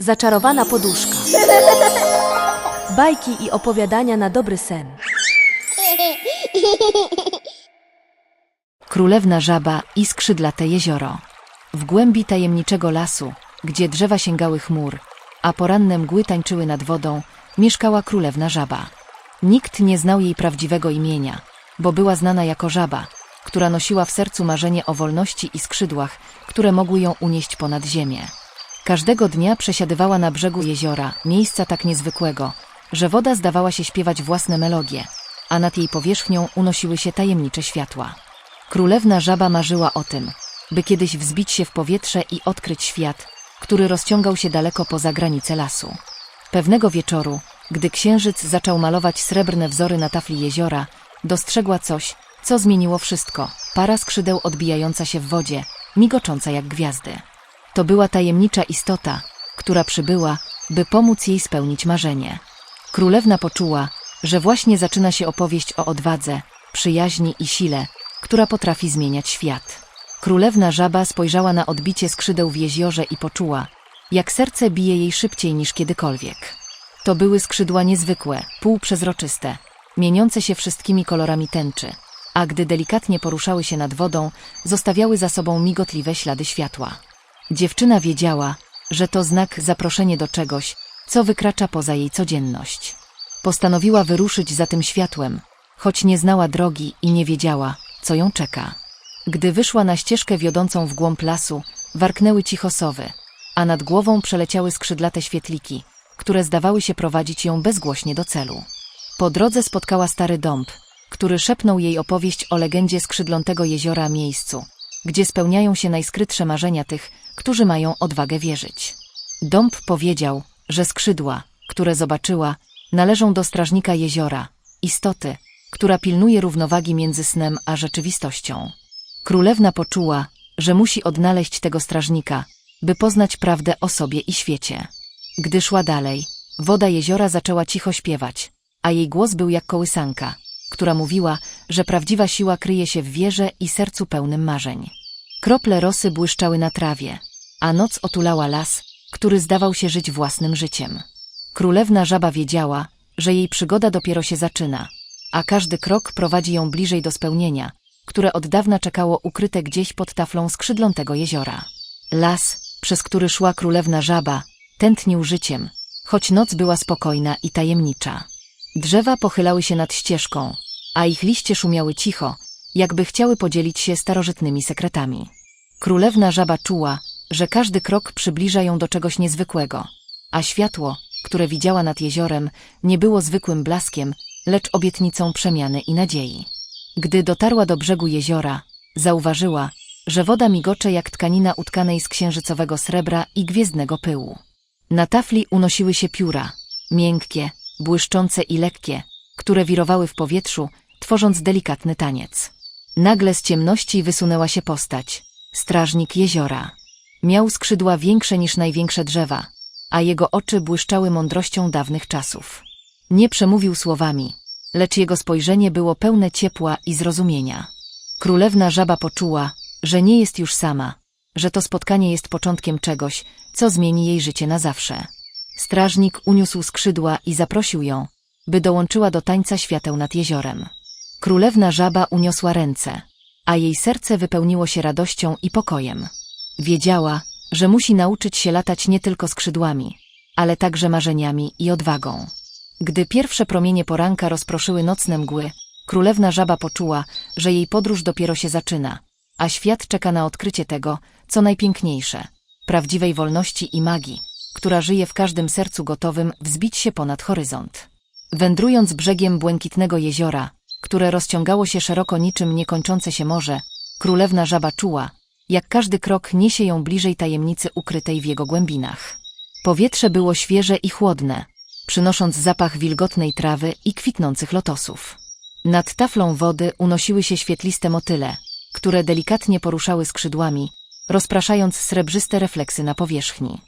Zaczarowana poduszka. Bajki i opowiadania na dobry sen. Królewna żaba i skrzydlate jezioro. W głębi tajemniczego lasu, gdzie drzewa sięgały chmur, a poranne mgły tańczyły nad wodą, mieszkała królewna żaba. Nikt nie znał jej prawdziwego imienia, bo była znana jako żaba, która nosiła w sercu marzenie o wolności i skrzydłach, które mogły ją unieść ponad ziemię. Każdego dnia przesiadywała na brzegu jeziora, miejsca tak niezwykłego, że woda zdawała się śpiewać własne melodie, a nad jej powierzchnią unosiły się tajemnicze światła. Królewna żaba marzyła o tym, by kiedyś wzbić się w powietrze i odkryć świat, który rozciągał się daleko poza granice lasu. Pewnego wieczoru, gdy księżyc zaczął malować srebrne wzory na tafli jeziora, dostrzegła coś, co zmieniło wszystko. Para skrzydeł odbijająca się w wodzie, migocząca jak gwiazdy. To była tajemnicza istota, która przybyła, by pomóc jej spełnić marzenie. Królewna poczuła, że właśnie zaczyna się opowieść o odwadze, przyjaźni i sile, która potrafi zmieniać świat. Królewna żaba spojrzała na odbicie skrzydeł w jeziorze i poczuła, jak serce bije jej szybciej niż kiedykolwiek. To były skrzydła niezwykłe, półprzezroczyste, mieniące się wszystkimi kolorami tęczy, a gdy delikatnie poruszały się nad wodą, zostawiały za sobą migotliwe ślady światła. Dziewczyna wiedziała, że to znak zaproszenie do czegoś, co wykracza poza jej codzienność. Postanowiła wyruszyć za tym światłem, choć nie znała drogi i nie wiedziała, co ją czeka. Gdy wyszła na ścieżkę wiodącą w głąb lasu, warknęły cicho sowy, a nad głową przeleciały skrzydlate świetliki, które zdawały się prowadzić ją bezgłośnie do celu. Po drodze spotkała stary dąb, który szepnął jej opowieść o legendzie skrzydlątego jeziora miejscu, gdzie spełniają się najskrytsze marzenia tych, którzy mają odwagę wierzyć. Dąb powiedział, że skrzydła, które zobaczyła, należą do strażnika jeziora, istoty, która pilnuje równowagi między snem a rzeczywistością. Królewna poczuła, że musi odnaleźć tego strażnika, by poznać prawdę o sobie i świecie. Gdy szła dalej, woda jeziora zaczęła cicho śpiewać, a jej głos był jak kołysanka, która mówiła, że prawdziwa siła kryje się w wierze i sercu pełnym marzeń. Krople rosy błyszczały na trawie, a noc otulała las, który zdawał się żyć własnym życiem. Królewna żaba wiedziała, że jej przygoda dopiero się zaczyna, a każdy krok prowadzi ją bliżej do spełnienia, które od dawna czekało ukryte gdzieś pod taflą skrzydlątego jeziora. Las, przez który szła królewna żaba, tętnił życiem, choć noc była spokojna i tajemnicza. Drzewa pochylały się nad ścieżką, a ich liście szumiały cicho, jakby chciały podzielić się starożytnymi sekretami. Królewna żaba czuła, że każdy krok przybliża ją do czegoś niezwykłego, a światło, które widziała nad jeziorem, nie było zwykłym blaskiem, lecz obietnicą przemiany i nadziei. Gdy dotarła do brzegu jeziora, zauważyła, że woda migocze jak tkanina utkanej z księżycowego srebra i gwiezdnego pyłu. Na tafli unosiły się pióra, miękkie, błyszczące i lekkie, które wirowały w powietrzu, tworząc delikatny taniec. Nagle z ciemności wysunęła się postać, strażnik jeziora. Miał skrzydła większe niż największe drzewa, a jego oczy błyszczały mądrością dawnych czasów. Nie przemówił słowami, lecz jego spojrzenie było pełne ciepła i zrozumienia. Królewna żaba poczuła, że nie jest już sama, że to spotkanie jest początkiem czegoś, co zmieni jej życie na zawsze. Strażnik uniósł skrzydła i zaprosił ją, by dołączyła do tańca świateł nad jeziorem. Królewna żaba uniosła ręce, a jej serce wypełniło się radością i pokojem. Wiedziała, że musi nauczyć się latać nie tylko skrzydłami, ale także marzeniami i odwagą. Gdy pierwsze promienie poranka rozproszyły nocne mgły, królewna żaba poczuła, że jej podróż dopiero się zaczyna, a świat czeka na odkrycie tego, co najpiękniejsze prawdziwej wolności i magii, która żyje w każdym sercu gotowym wzbić się ponad horyzont. Wędrując brzegiem błękitnego jeziora, które rozciągało się szeroko niczym niekończące się morze, królewna żaba czuła, jak każdy krok niesie ją bliżej tajemnicy ukrytej w jego głębinach. Powietrze było świeże i chłodne, przynosząc zapach wilgotnej trawy i kwitnących lotosów. Nad taflą wody unosiły się świetliste motyle, które delikatnie poruszały skrzydłami, rozpraszając srebrzyste refleksy na powierzchni.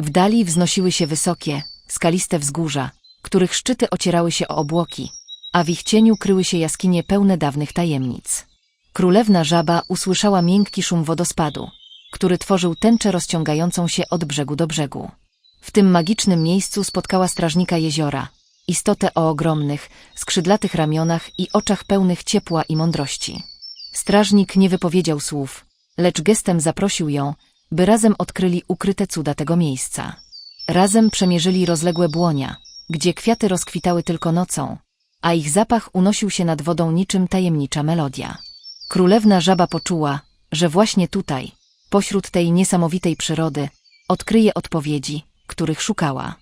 W dali wznosiły się wysokie, skaliste wzgórza, których szczyty ocierały się o obłoki, a w ich cieniu kryły się jaskinie pełne dawnych tajemnic. Królewna żaba usłyszała miękki szum wodospadu, który tworzył tęczę rozciągającą się od brzegu do brzegu. W tym magicznym miejscu spotkała strażnika jeziora, istotę o ogromnych, skrzydlatych ramionach i oczach pełnych ciepła i mądrości. Strażnik nie wypowiedział słów, lecz gestem zaprosił ją, by razem odkryli ukryte cuda tego miejsca. Razem przemierzyli rozległe błonia, gdzie kwiaty rozkwitały tylko nocą, a ich zapach unosił się nad wodą niczym tajemnicza melodia. Królewna żaba poczuła, że właśnie tutaj, pośród tej niesamowitej przyrody, odkryje odpowiedzi, których szukała.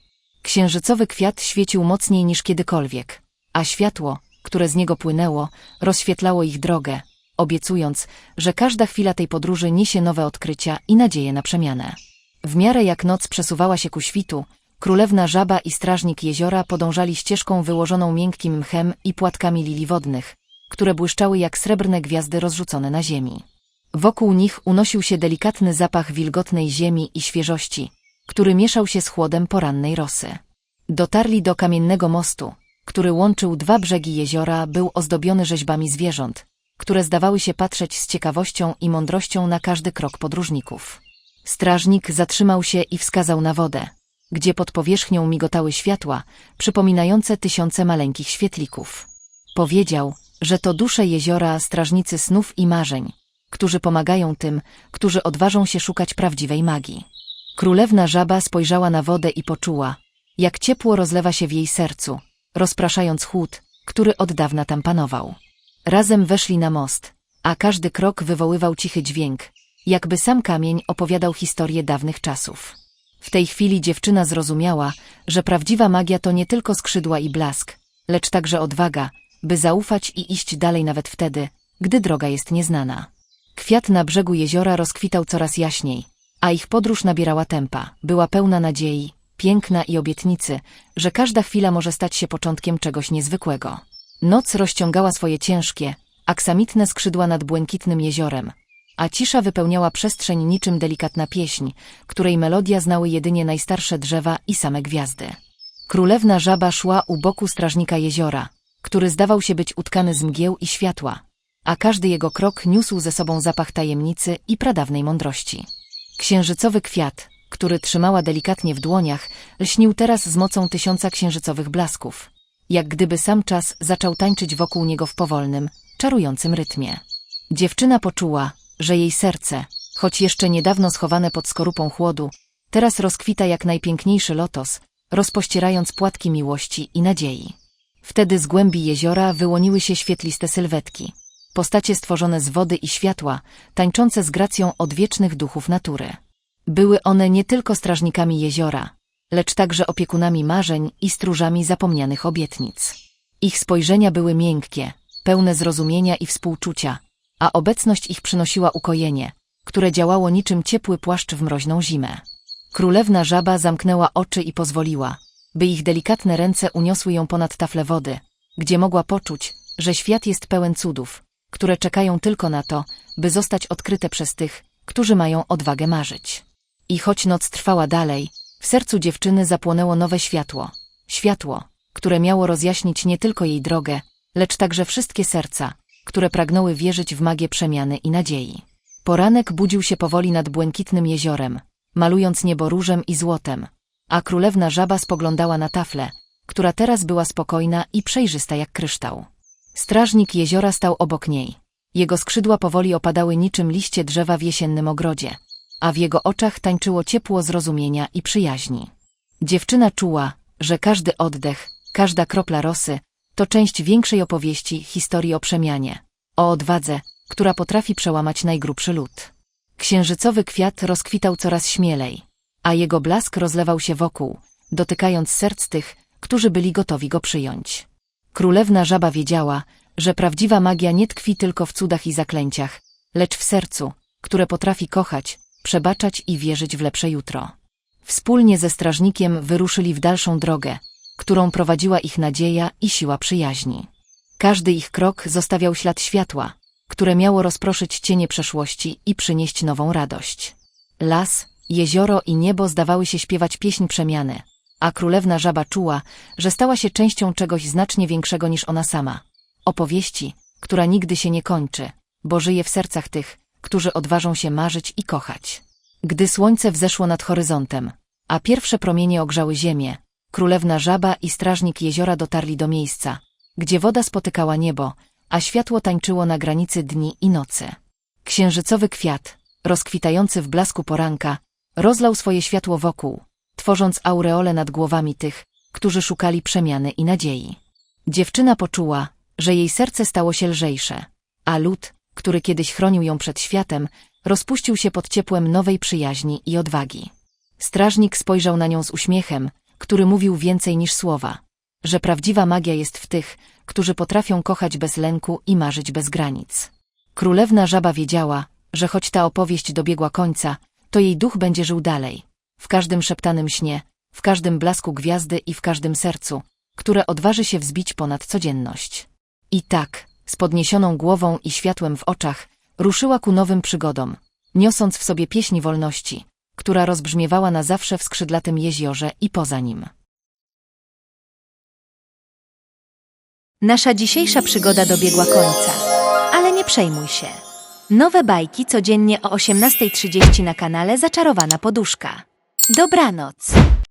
Księżycowy kwiat świecił mocniej niż kiedykolwiek, a światło, które z niego płynęło, rozświetlało ich drogę, obiecując, że każda chwila tej podróży niesie nowe odkrycia i nadzieję na przemianę. W miarę jak noc przesuwała się ku świtu, królewna żaba i strażnik jeziora podążali ścieżką wyłożoną miękkim mchem i płatkami lilii wodnych, które błyszczały jak srebrne gwiazdy rozrzucone na ziemi. Wokół nich unosił się delikatny zapach wilgotnej ziemi i świeżości, który mieszał się z chłodem porannej rosy. Dotarli do kamiennego mostu, który łączył dwa brzegi jeziora, był ozdobiony rzeźbami zwierząt, które zdawały się patrzeć z ciekawością i mądrością na każdy krok podróżników. Strażnik zatrzymał się i wskazał na wodę, gdzie pod powierzchnią migotały światła, przypominające tysiące maleńkich świetlików. Powiedział, że to dusze jeziora strażnicy snów i marzeń, którzy pomagają tym, którzy odważą się szukać prawdziwej magii. Królewna żaba spojrzała na wodę i poczuła, jak ciepło rozlewa się w jej sercu, rozpraszając chłód, który od dawna tam panował. Razem weszli na most, a każdy krok wywoływał cichy dźwięk, jakby sam kamień opowiadał historię dawnych czasów. W tej chwili dziewczyna zrozumiała, że prawdziwa magia to nie tylko skrzydła i blask, lecz także odwaga, by zaufać i iść dalej nawet wtedy, gdy droga jest nieznana. Kwiat na brzegu jeziora rozkwitał coraz jaśniej, a ich podróż nabierała tempa, była pełna nadziei, piękna i obietnicy, że każda chwila może stać się początkiem czegoś niezwykłego. Noc rozciągała swoje ciężkie, aksamitne skrzydła nad błękitnym jeziorem, a cisza wypełniała przestrzeń niczym delikatna pieśń, której melodia znały jedynie najstarsze drzewa i same gwiazdy. Królewna żaba szła u boku strażnika jeziora, który zdawał się być utkany z mgieł i światła, a każdy jego krok niósł ze sobą zapach tajemnicy i pradawnej mądrości. Księżycowy kwiat, który trzymała delikatnie w dłoniach, lśnił teraz z mocą tysiąca księżycowych blasków, jak gdyby sam czas zaczął tańczyć wokół niego w powolnym, czarującym rytmie. Dziewczyna poczuła, że jej serce, choć jeszcze niedawno schowane pod skorupą chłodu, teraz rozkwita jak najpiękniejszy lotos, rozpościerając płatki miłości i nadziei. Wtedy z głębi jeziora wyłoniły się świetliste sylwetki, postacie stworzone z wody i światła, tańczące z gracją odwiecznych duchów natury. Były one nie tylko strażnikami jeziora, lecz także opiekunami marzeń i stróżami zapomnianych obietnic. Ich spojrzenia były miękkie, pełne zrozumienia i współczucia, a obecność ich przynosiła ukojenie, które działało niczym ciepły płaszcz w mroźną zimę. Królewna żaba zamknęła oczy i pozwoliła, by ich delikatne ręce uniosły ją ponad tafle wody, gdzie mogła poczuć, że świat jest pełen cudów, które czekają tylko na to, by zostać odkryte przez tych, którzy mają odwagę marzyć. I choć noc trwała dalej, w sercu dziewczyny zapłonęło nowe światło. Światło, które miało rozjaśnić nie tylko jej drogę, lecz także wszystkie serca, które pragnęły wierzyć w magię przemiany i nadziei. Poranek budził się powoli nad błękitnym jeziorem, malując niebo różem i złotem, a królewna żaba spoglądała na taflę, która teraz była spokojna i przejrzysta jak kryształ. Strażnik jeziora stał obok niej. Jego skrzydła powoli opadały niczym liście drzewa w jesiennym ogrodzie, a w jego oczach tańczyło ciepło zrozumienia i przyjaźni. Dziewczyna czuła, że każdy oddech, każda kropla rosy to część większej opowieści historii o przemianie, o odwadze, która potrafi przełamać najgrubszy lód. Księżycowy kwiat rozkwitał coraz śmielej, a jego blask rozlewał się wokół, dotykając serc tych, którzy byli gotowi go przyjąć. Królewna żaba wiedziała, że prawdziwa magia nie tkwi tylko w cudach i zaklęciach, lecz w sercu, które potrafi kochać, przebaczać i wierzyć w lepsze jutro. Wspólnie ze strażnikiem wyruszyli w dalszą drogę, którą prowadziła ich nadzieja i siła przyjaźni. Każdy ich krok zostawiał ślad światła, które miało rozproszyć cienie przeszłości i przynieść nową radość. Las, jezioro i niebo zdawały się śpiewać pieśń przemiany, a królewna żaba czuła, że stała się częścią czegoś znacznie większego niż ona sama. Opowieści, która nigdy się nie kończy, bo żyje w sercach tych, którzy odważą się marzyć i kochać. Gdy słońce wzeszło nad horyzontem, a pierwsze promienie ogrzały ziemię. Królewna żaba i strażnik jeziora dotarli do miejsca, gdzie woda spotykała niebo, a światło tańczyło na granicy dni i nocy. Księżycowy kwiat, rozkwitający w blasku poranka, rozlał swoje światło wokół, tworząc aureole nad głowami tych, którzy szukali przemiany i nadziei. Dziewczyna poczuła, że jej serce stało się lżejsze, a lód, który kiedyś chronił ją przed światem, rozpuścił się pod ciepłem nowej przyjaźni i odwagi. Strażnik spojrzał na nią z uśmiechem, który mówił więcej niż słowa, że prawdziwa magia jest w tych, którzy potrafią kochać bez lęku i marzyć bez granic. Królewna żaba wiedziała, że choć ta opowieść dobiegła końca, to jej duch będzie żył dalej. W każdym szeptanym śnie, w każdym blasku gwiazdy i w każdym sercu, które odważy się wzbić ponad codzienność. I tak, z podniesioną głową i światłem w oczach, ruszyła ku nowym przygodom, niosąc w sobie pieśń wolności, która rozbrzmiewała na zawsze w skrzydlatym jeziorze i poza nim. Nasza dzisiejsza przygoda dobiegła końca. Ale nie przejmuj się. Nowe bajki codziennie o 18.30 na kanale Zaczarowana Poduszka. Dobranoc.